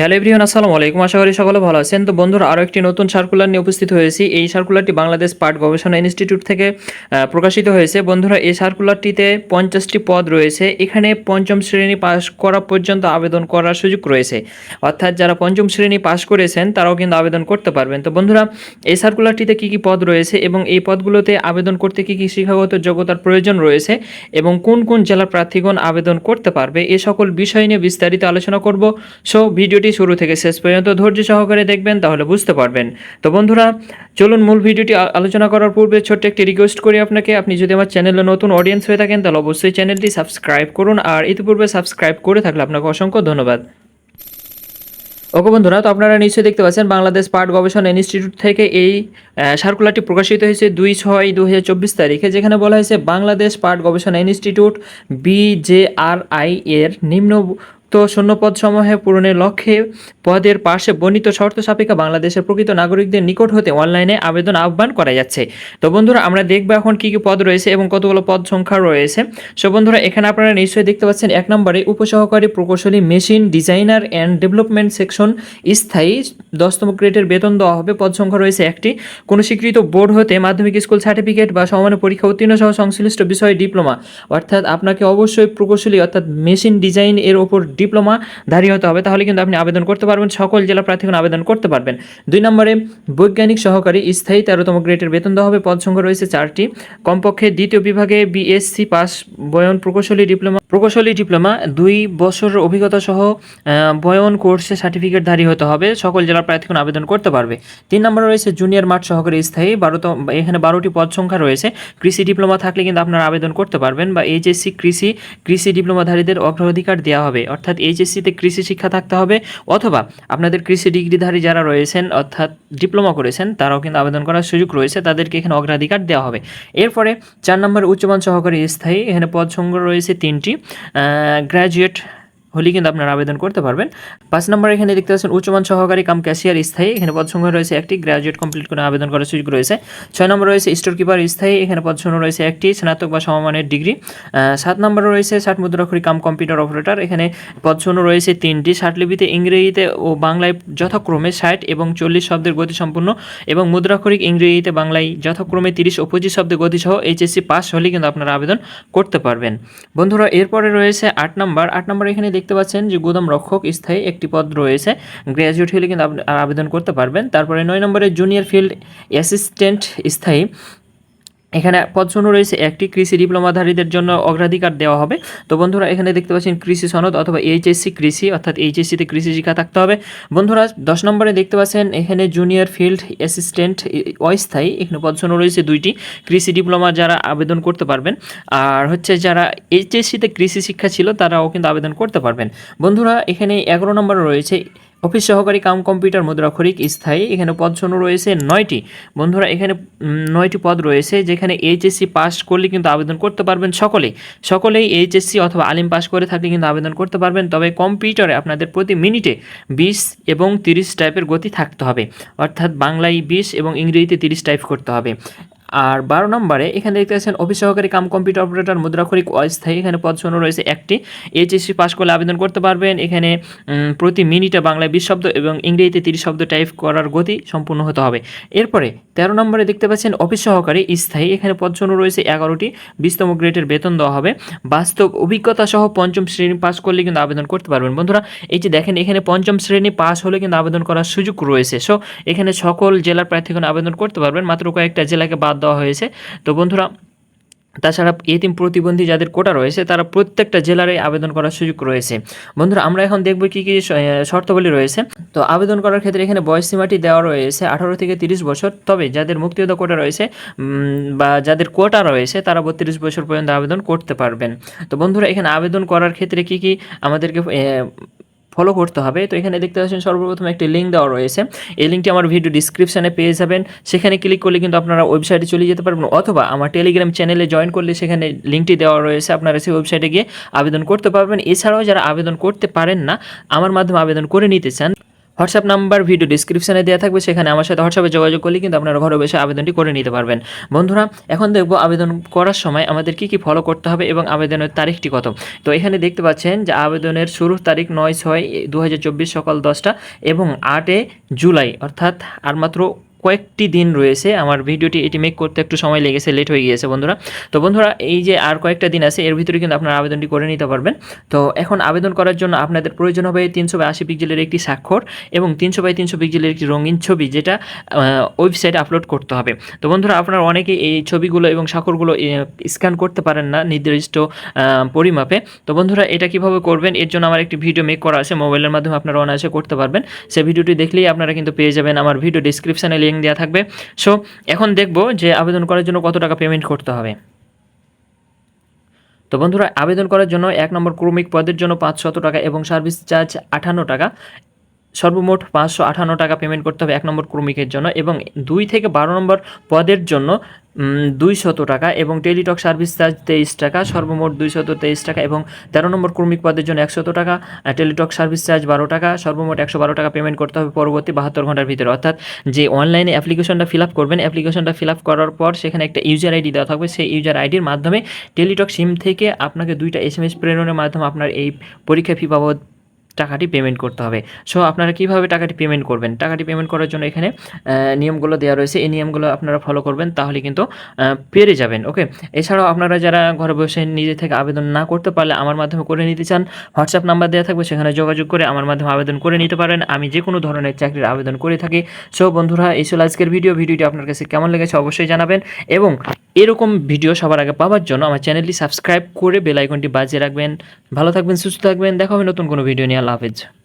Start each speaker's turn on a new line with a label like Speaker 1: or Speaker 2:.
Speaker 1: Hello everyone আসসালামু আলাইকুম। আশা করি সকলে ভালো আছেন। তো বন্ধুরা আরও একটি নতুন সার্কুলার নিয়ে উপস্থিত হয়েছি। এই সার্কুলারটি বাংলাদেশ পাট গবেষণা ইনস্টিটিউট থেকে প্রকাশিত হয়েছে। বন্ধুরা, এই সার্কুলারটিতে পঞ্চাশটি পদ রয়েছে। এখানে পঞ্চম শ্রেণি পাস করা পর্যন্ত আবেদন করার সুযোগ রয়েছে। অর্থাৎ যারা পঞ্চম শ্রেণি পাস করেছেন, তারাও কিন্তু আবেদন করতে পারবেন। তো বন্ধুরা, এই সার্কুলারটিতে কী কী পদ রয়েছে এবং এই পদগুলোতে আবেদন করতে কী কী শিক্ষাগত যোগ্যতার প্রয়োজন রয়েছে এবং কোন কোন জেলার প্রার্থীগণ আবেদন করতে পারবে, এ সকল বিষয় নিয়ে বিস্তারিত আলোচনা করব। সো ভিডিওটি শুরু থেকে শেষ পর্যন্ত ধৈর্য সহকারে দেখবেন, তাহলে বুঝতে পারবেন। তো বন্ধুরা, চলুন মূল ভিডিওটি আলোচনা করার পূর্বে ছোট্ট একটি রিকোয়েস্ট করি আপনাকে। আপনি যদি আমার চ্যানেলে নতুন অডিয়েন্স হয়ে থাকেন, তাহলে অবশ্যই চ্যানেলটি সাবস্ক্রাইব করুন আর ইতিপূর্বে সাবস্ক্রাইব করে থাকলে আপনাকে অসংখ্য ধন্যবাদ। ওকে বন্ধুরা, তো আপনারা নিশ্চয়ই দেখতে পাচ্ছেন, বাংলাদেশ পাট গবেষণা ইনস্টিটিউট থেকে এই সার্কুলারটি প্রকাশিত হয়েছে দুই ছয় দু তারিখে, যেখানে বলা হয়েছে বাংলাদেশ পাট গবেষণা ইনস্টিটিউট বিজেআরআই এর নিম্ন তো শূন্যপদ সমূহে পূরণের লক্ষ্যে পদের পাশে বর্ণিত শর্ত সাপেক্ষে বাংলাদেশের প্রকৃত নাগরিকদের নিকট হতে অনলাইনে আবেদন আহ্বান করা যাচ্ছে। তো বন্ধুরা, আমরা দেখব এখন কী কী পদ রয়েছে এবং কতগুলো পদ সংখ্যা রয়েছে। সো বন্ধুরা, এখানে আপনারা নিশ্চয়ই দেখতে পাচ্ছেন এক নম্বরে উপসহকারী প্রকৌশলী, machine designer and development section, স্থায়ী দশতম গ্রেডের বেতন দেওয়া হবে। পদ সংখ্যা রয়েছে একটি। কোনো স্বীকৃত বোর্ড হতে মাধ্যমিক স্কুল সার্টিফিকেট বা সমানের পরীক্ষা উত্তীর্ণ সহ সংশ্লিষ্ট বিষয়ে ডিপ্লোমা। অর্থাৎ আপনাকে অবশ্যই প্রকৌশলী অর্থাৎ মেশিন ডিজাইন এর ওপর ডিপ্লোমা ধারী হতে হবে। তাহলে কিন্তু আপনি আবেদন করতে পারবেন। সকল জেলা প্রার্থীগণ আবেদন করতে পারবেন। দুই নম্বরে, বৈজ্ঞানিক সহকারী স্থায়ী তেরোতম গ্রেডের বেতন দেওয়া হবে। পদ সংখ্যা রয়েছে চারটি। কমপক্ষে দ্বিতীয় বিভাগে বিএসসি পাস, বয়ন প্রকৌশলী ডিপ্লোমা প্রকৌশলী ডিপ্লোমা, দুই বছরের অভিজ্ঞতা সহ বয়ন কোর্সে সার্টিফিকেট ধারী হতে হবে। সকল জেলার প্রার্থীগণ আবেদন করতে পারবে। তিন নম্বরে রয়েছে জুনিয়র মাঠ সহকারী স্থায়ী বারোতম এখানে বারোটি পদ সংখ্যা রয়েছে। কৃষি ডিপ্লোমা থাকলে কিন্তু আপনারা আবেদন করতে পারবেন বা এইচএসসি কৃষি কৃষি ডিপ্লোমাধারীদের অগ্রাধিকার দেওয়া হবে। অর্থাৎ এইচএসসিতে কৃষি শিক্ষা থাকতে হবে অথবা আপনাদের কৃষি ডিগ্রিধারী যারা রয়েছেন, অর্থাৎ ডিপ্লোমা করেছেন, তারাও কিন্তু আবেদন করার সুযোগ রয়েছে। তাদেরকে এখানে অগ্রাধিকার দেওয়া হবে। এরপরে চার নম্বর উচ্চমান সহকারী স্থায়ী, এখানে পদ সংখ্যা রয়েছে তিনটি। গ্র্যাজুয়েট হলে কিন্তু আপনারা আবেদন করতে পারবেন। পাঁচ নম্বর এখানে দেখতে পাচ্ছেন, উচ্চমান সহকারী কাম ক্যাশিয়ার স্থায়ী। এখানে পদ সংখ্যা রয়েছে একটি গ্র্যাজুয়েট কমপ্লিট করে আবেদন করার সুযোগ রয়েছে। ছয় নম্বর রয়েছে স্টোর কিপার স্থায়ী। এখানে পদ সংখ্যা রয়েছে একটি, স্নাতক বা সমমানের ডিগ্রি। সাত নম্বর রয়েছে ষাট মুদ্রাক্ষরী কাম কম্পিউটার অপারেটর। এখানে পদ সংখ্যা রয়েছে তিনটি, ষাটলিপিতে ইংরেজিতে ও বাংলায় যথাক্রমে ষাট এবং চল্লিশ শব্দের গতি সম্পূর্ণ এবং মুদ্রাক্ষরিক ইংরেজিতে বাংলায় যথাক্রমে তিরিশ ও পঁচিশ শব্দের গতি সহ এইচএসসি পাস হলে কিন্তু আপনারা আবেদন করতে পারবেন। বন্ধুরা, এরপরে রয়েছে আট নম্বর। আট নম্বর এখানে দেখতে পাচ্ছেন যে গোদাম রক্ষক স্থায়ী একটি পদ রয়েছে। গ্র্যাজুয়েট হলে কিন্তু আবেদন করতে পারবেন। তারপরে নয় নম্বরে জুনিয়র ফিল্ড অ্যাসিস্ট্যান্ট স্থায়ী। এখানে পদশূন্য রয়েছে, একটি কৃষি ডিপ্লোমাধারীদের জন্য অগ্রাধিকার দেওয়া হবে। তো বন্ধুরা, এখানে দেখতে পাচ্ছেন কৃষি সনদ অথবা এইচএসসি কৃষি, অর্থাৎ এইচএসসিতে কৃষি শিক্ষা থাকতে হবে। বন্ধুরা, দশ নম্বরে দেখতে পাচ্ছেন এখানে জুনিয়র ফিল্ড অ্যাসিস্ট্যান্ট অস্থায়ী, এখানে পদশূন্য রয়েছে দুইটি, কৃষি ডিপ্লোমা যারা আবেদন করতে পারবেন। আর হচ্ছে যারা এইচএসসিতে কৃষি শিক্ষা ছিল, তারাও কিন্তু আবেদন করতে পারবেন। বন্ধুরা, এখানে এগারো নম্বরে রয়েছে অফিস সহকারী কাম কম্পিউটার মুদ্রাক্ষরিক স্থায়ী। এখানে পদ শূন্য রয়েছে নয়টি। বন্ধুরা, এখানে নয়টি পদ রয়েছে যেখানে এইচএসসি পাস করলে কিন্তু আবেদন করতে পারবেন সকলেই। সকলেই এইচএসসি অথবা আলিম পাস করে থাকলে কিন্তু আবেদন করতে পারবেন। তবে কম্পিউটারে আপনাদের প্রতি মিনিটে বিশ এবং তিরিশ টাইপের গতি থাকতে হবে। অর্থাৎ বাংলায় বিশ এবং ইংরেজিতে তিরিশ টাইপ করতে হবে। আর বারো নম্বরে এখানে দেখতে পাচ্ছেন অফিস সহকারী কাম কম্পিউটার অপারেটর মুদ্রাক্ষরিক অস্থায়ী, এখানে পদ শূন্য রয়েছে একটি। এইচএসসি পাস করলে আবেদন করতে পারবেন। এখানে প্রতি মিনিটে বাংলায় বিশ শব্দ এবং ইংরেজিতে তিরিশ শব্দ টাইপ করার গতি সম্পূর্ণ হতে হবে। এরপরে তেরো নম্বরে দেখতে পাচ্ছেন অফিস সহকারী স্থায়ী। এখানে পদ রয়েছে এগারোটি। বিশতম গ্রেডের বেতন দেওয়া হবে। বাস্তব অভিজ্ঞতা সহ পঞ্চম শ্রেণি পাস করলে কিন্তু আবেদন করতে পারবেন। বন্ধুরা, এই যে দেখেন, এখানে পঞ্চম শ্রেণি পাস হলে কিন্তু আবেদন করার সুযোগ রয়েছে। সো এখানে সকল জেলার প্রার্থীগণ আবেদন করতে পারবেন। মাত্র কয়েকটা জেলাকে বাদ দেওয়া হয়েছে। তো বন্ধুরা তাছাড়া এতিম প্রতিবন্ধী যাদের কোটা রয়েছে, তারা প্রত্যেকটা জেলারে আবেদন করার সুযোগ রয়েছে। বন্ধুরা, আমরা এখন দেখব কি কি শর্তাবলী রয়েছে। তো আবেদন করার ক্ষেত্রে এখানে বয়স সীমাটি দেওয়া রয়েছে আঠারো থেকে তিরিশ বছর। তবে যাদের মুক্তিযোদ্ধা কোটা রয়েছে বা যাদের কোটা রয়েছে, তারা বত্রিশ বছর পর্যন্ত আবেদন করতে পারবেন। তো বন্ধুরা, এখানে আবেদন করার ক্ষেত্রে কি কি আমাদেরকে ফলো করতে হবে। তো এখানে দেখতে পাচ্ছেন সর্বপ্রথম একটি লিঙ্ক দেওয়া রয়েছে। এই লিঙ্কটি আমার ভিডিও ডিসক্রিপশানে পেয়ে যাবেন। সেখানে ক্লিক করলে কিন্তু আপনারা ওয়েবসাইটে চলে যেতে পারবেন অথবা আমার টেলিগ্রাম চ্যানেলে জয়েন করলে সেখানে লিঙ্কটি দেওয়া রয়েছে। আপনারা সেই ওয়েবসাইটে গিয়ে আবেদন করতে পারবেন। এছাড়াও যারা আবেদন করতে পারেন না, আমার মাধ্যমে আবেদন করে নিতে চান হোয়াটসঅ্যাপ নাম্বার, ভিডিও ডিসক্রিপশনে দেওয়া থাকবে, সেখানে আমার সাথে হোয়াটসঅ্যাপে যোগাযোগ করলে কিন্তু আপনারা ঘরে বসে আবেদনটি করে নিতে পারবেন। বন্ধুরা, এখন দেখব আবেদন করার সময় আমাদের কি কি ফলো করতে হবে এবং আবেদনের তারিখটি কত। তো এখানে দেখতে পাচ্ছেন যে আবেদনের শুরুর তারিখ নয় ছয় দু সকাল দশটা এবং আটে জুলাই, অর্থাৎ আর মাত্র কয়েকটি দিন রয়েছে। আমার ভিডিওটি এটি মেক করতে একটু সময় লেগেছে লেট হয়ে গিয়েছে বন্ধুরা। তো বন্ধুরা, এই যে আর কয়েকটা দিন আছে, এর ভিতরে কিন্তু আপনারা আবেদনটি করে নিতে পারবেন। তো এখন আবেদন করার জন্য আপনাদের প্রয়োজন হবে তিনশো বাই আশি পিক্সেলের একটি স্বাক্ষর এবং তিনশো বাই তিনশো পিক্সেলের একটি রঙিন ছবি, যেটা ওয়েবসাইটে আপলোড করতে হবে। তো বন্ধুরা, আপনারা অনেকে এই ছবিগুলো এবং স্বাক্ষরগুলো স্ক্যান করতে পারেন না নির্দিষ্ট পরিমাপে। তো বন্ধুরা, এটা কীভাবে করবেন, এর জন্য আমার একটি ভিডিও মেক করা আছে, মোবাইলের মাধ্যমে আপনারা অনায়াসে করতে পারবেন। সেই ভিডিওটি দেখলেই আপনারা কিন্তু পেয়ে যাবেন। আমার ভিডিও ডিসক্রিপশানে লিঙ্ক দেওয়া থাকবে। সো এখন দেখব যে আবেদন করার জন্য কত টাকা পেমেন্ট করতে হবে। তো বন্ধুরা, আবেদন করার জন্য এক নম্বর ক্রমিক পদের জন্য পাঁচশত টাকা এবং সার্ভিস চার্জ আঠান্ন টাকা। সর্বমোট পাঁচশো আঠান্ন টাকা পেমেন্ট করতে হবে এক নম্বর ক্রমিকের জন্য এবং দুই থেকে বারো নম্বর পদের জন্য দুইশত টাকা এবং টেলিটক সার্ভিস চার্জ তেইশ টাকা, সর্বমোট দুইশত তেইশ টাকা এবং তেরো নম্বর ক্রমিক পদের জন্য একশত টাকা টেলিটক সার্ভিস চার্জ বারো টাকা, সর্বমোট একশো বারো টাকা পেমেন্ট করতে হবে পরবর্তী বাহাত্তর ঘণ্টার ভিতরে। অর্থাৎ যে অনলাইনে অ্যাপ্লিকেশনটা ফিল আপ করবেন অ্যাপ্লিকেশনটা ফিল আপ করার পর সেখানে একটা ইউজার আইডি দেওয়া থাকবে। সেই ইউজার আইডির মাধ্যমে টেলিটক সিম থেকে আপনাকে দুইটা এস এম এস প্রেরণের মাধ্যমে আপনার এই পরীক্ষা ফি বাবদ টাকাটি পেমেন্ট করতে হবে। সো আপনারা কীভাবে টাকাটি পেমেন্ট করবেন? টাকাটি পেমেন্ট করার জন্য এখানে নিয়মগুলো দেওয়া রয়েছে। এই নিয়মগুলো আপনারা ফলো করবেন, তাহলে কিন্তু পেরে যাবেন ওকে এছাড়াও আপনারা যারা ঘরে বসে নিজে থেকে আবেদন না করতে পারলে আমার মাধ্যমে করে নিতে চান হোয়াটসঅ্যাপ নাম্বার দেওয়া থাকবে, সেখানে যোগাযোগ করে আমার মাধ্যমে আবেদন করে নিতে পারেন। আমি যে কোনো ধরনের চাকরির আবেদন করে থাকি। সো বন্ধুরা, এই ছিল আজকের ভিডিও ভিডিওটি আপনার কাছে কেমন লেগেছে অবশ্যই জানাবেন এবং এরকম ভিডিও সবার আগে পাওয়ার জন্য আমার চ্যানেলটি সাবস্ক্রাইব করে বেল আইকনটি বাজিয়ে রাখবেন। ভালো থাকবেন, সুস্থ থাকবেন। দেখা হবে নতুন কোনো ভিডিও নিয়ে। અલ્લાહ હાફિઝ